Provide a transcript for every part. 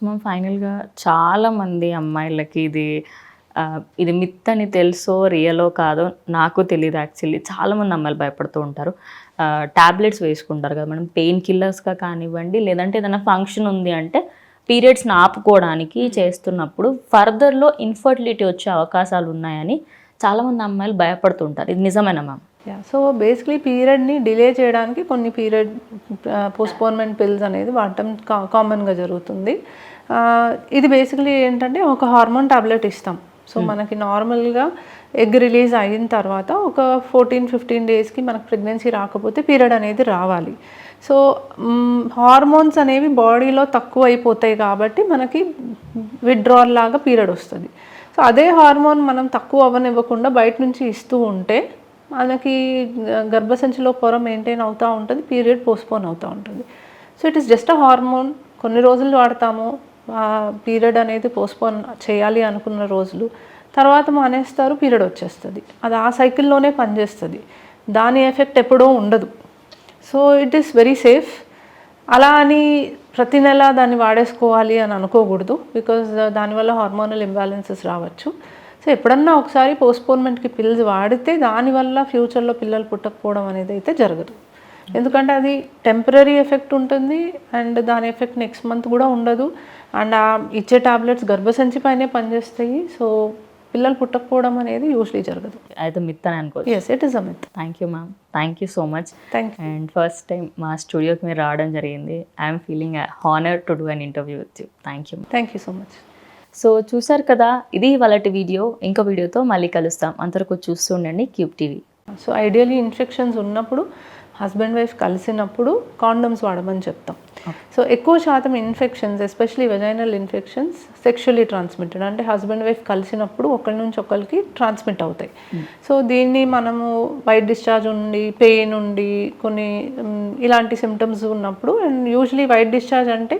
మనం ఫైనల్‌గా చాలామంది అమ్మాయిలకి ఇది ఇది మిత్ అని తెలుసో, రియలో కాదో నాకు తెలియదు యాక్చువల్లీ. చాలామంది అమ్మాయిలు భయపడుతూ ఉంటారు. ట్యాబ్లెట్స్ టాబ్లెట్స్ వేసుకుంటారు కదా మేడం. పెయిన్ కిల్లర్స్‌గా కానివ్వండి, లేదంటే ఏదైనా ఫంక్షన్ ఉంది అంటే పీరియడ్స్‌ని ఆపుకోవడానికి చేస్తున్నప్పుడు ఫర్దర్‌లో ఇన్‌ఫర్టిలిటీ వచ్చే అవకాశాలు ఉన్నాయని చాలామంది అమ్మాయిలు భయపడుతుంటారు. ఇది నిజమేనా మ్యామ్? యా సో బేసిక్లీ పీరియడ్ని డిలే చేయడానికి కొన్ని పీరియడ్ పోస్ట్పోన్మెంట్ పిల్స్ అనేది వాడటం కా కామన్గా జరుగుతుంది. ఆ, ఇది బేసిక్లీ ఏంటంటే ఒక హార్మోన్ టాబ్లెట్ ఇస్తాం. సో మనకి నార్మల్గా ఎగ్ రిలీజ్ అయిన తర్వాత ఒక ఫోర్టీన్ ఫిఫ్టీన్ డేస్కి మనకు ప్రెగ్నెన్సీ రాకపోతే పీరియడ్ అనేది రావాలి. సో హార్మోన్స్ అనేవి బాడీలో తక్కువ అయిపోతాయి కాబట్టి మనకి విత్డ్రాల్ లాగా పీరియడ్ వస్తుంది. సో అదే హార్మోన్ మనం తక్కువ అవ్వనివ్వకుండా బయట నుంచి ఇస్తూ ఉంటే మనకి గర్భసంచిలో పొర మెయింటైన్ అవుతూ ఉంటుంది పీరియడ్ పోస్ట్పోన్ అవుతూ ఉంటుంది. So it is just a hormone కొన్ని రోజులు వాడతాము పీరియడ్ అనేది పోస్ట్పోన్ చేయాలి అనుకున్న రోజులు. తర్వాత మానేస్తారు పీరియడ్ వచ్చేస్తుంది. అది ఆ సైకిల్లోనే పనిచేస్తుంది. దాని ఎఫెక్ట్ ఎప్పుడూ ఉండదు. So it is very safe అలా అని ప్రతి నెల దాన్ని వాడేసుకోవాలి అని అనుకోకూడదు బికాజ్ దానివల్ల హార్మోనల్ ఇంబ్యాలెన్సెస్ రావచ్చు. సో ఎప్పుడన్నా ఒకసారి పోస్ట్పోన్మెంట్కి పిల్స్ వాడితే దానివల్ల ఫ్యూచర్లో పిల్లలు పుట్టకపోవడం అనేది అయితే జరగదు ఎందుకంటే అది టెంపరీ ఎఫెక్ట్ ఉంటుంది అండ్ దాని ఎఫెక్ట్ నెక్స్ట్ మంత్ కూడా ఉండదు అండ్ ఆ ఇచ్చే టాబ్లెట్స్ గర్భసంచి పైనే పనిచేస్తాయి సో పిల్లలు పుట్టకపోవడం అనేది యూజువలీ జరగదు అయితే మిత్ అని అనుకోవచ్చు. Yes it is a myth thank you ma'am. Thank you so much. Thank you and first time మా స్టూడియోకి మీరు రావడం జరిగింది. I'm feeling honour to do an interview with you. Thank you. Thank you so much so చూసారు కదా ఇది ఇవాళటి video. ఇంకో వీడియోతో మళ్ళీ కలుస్తాం. అంతవరకు చూస్తూ ఉండండి Cube TV. So ideally infections ఉన్నప్పుడు హస్బెండ్ వైఫ్ కలిసినప్పుడు కాండమ్స్ వాడమని చెప్తాం సో ఎక్కువ శాతం infections especially vaginal infections sexually transmitted అంటే హస్బెండ్ వైఫ్ కలిసినప్పుడు ఒకరి నుంచి ఒకరికి ట్రాన్స్మిట్ అవుతాయి సో దీన్ని మనము వైట్ డిశ్చార్జ్ ఉండి పెయిన్ ఉండి కొన్ని ఇలాంటి సిమ్టమ్స్ ఉన్నప్పుడు అండ్ యూజువలీ వైట్ డిశ్చార్జ్ అంటే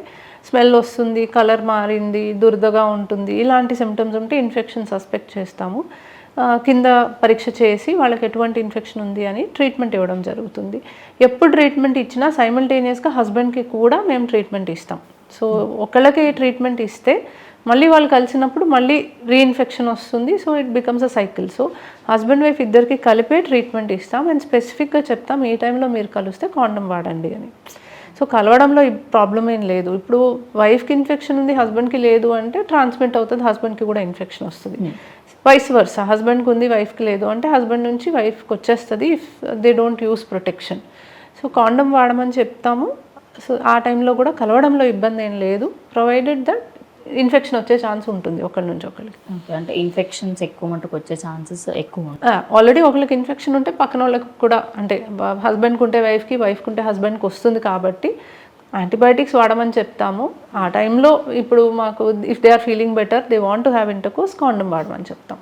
స్మెల్ వస్తుంది కలర్ మారింది దురదగా ఉంటుంది. ఇలాంటి సిమ్టమ్స్ ఉంటే ఇన్ఫెక్షన్ సస్పెక్ట్ చేస్తాము. కింద పరీక్ష చేసి వాళ్ళకి ఎటువంటి ఇన్ఫెక్షన్ ఉంది అని ట్రీట్మెంట్ ఇవ్వడం జరుగుతుంది. ఎప్పుడు ట్రీట్మెంట్ ఇచ్చినా సైమల్టేనియస్గా హస్బెండ్కి కూడా మేము ట్రీట్మెంట్ ఇస్తాం. సో ఒకళ్ళకి ట్రీట్మెంట్ ఇస్తే మళ్ళీ వాళ్ళు కలిసినప్పుడు మళ్ళీ రీఇన్ఫెక్షన్ వస్తుంది. So it becomes a cycle so husband wife ఇద్దరికి కలిపే ట్రీట్మెంట్ ఇస్తాం. అండ్ స్పెసిఫిక్గా చెప్తాం ఈ టైంలో మీరు కలిస్తే కాండం వాడండి అని. సో కలవడంలో ప్రాబ్లం ఏం లేదు. ఇప్పుడు వైఫ్కి ఇన్ఫెక్షన్ ఉంది హస్బెండ్కి లేదు అంటే ట్రాన్స్మిట్ అవుతుంది హస్బెండ్కి కూడా ఇన్ఫెక్షన్ వస్తుంది. వైస్ వర్స హస్బెండ్కి ఉంది వైఫ్కి లేదు అంటే హస్బెండ్ నుంచి వైఫ్కి వచ్చేస్తుంది if they don't use protection so condom వాడమని చెప్తాము. సో ఆ టైంలో కూడా కలవడంలో ఇబ్బంది ఏం లేదు ప్రొవైడెడ్ దట్ ఇన్ఫెక్షన్ వచ్చే ఛాన్స్ ఉంటుంది ఒకరి నుంచి ఒకరికి. అంటే ఇన్ఫెక్షన్స్ ఎక్కువ మటుకు వచ్చే ఛాన్సెస్ ఎక్కువ ఉంటాయి. ఆల్రెడీ ఒకరికి ఇన్ఫెక్షన్ ఉంటే పక్కన వాళ్ళకి కూడా అంటే హస్బెండ్కి ఉంటే వైఫ్కి వైఫ్కి ఉంటే హస్బెండ్కి వస్తుంది కాబట్టి యాంటీబయాటిక్స్ వాడమని చెప్తాము ఆ టైంలో ఇప్పుడు మాకు if they are feeling better they want to have intercourse condom వాడమని చెప్తాం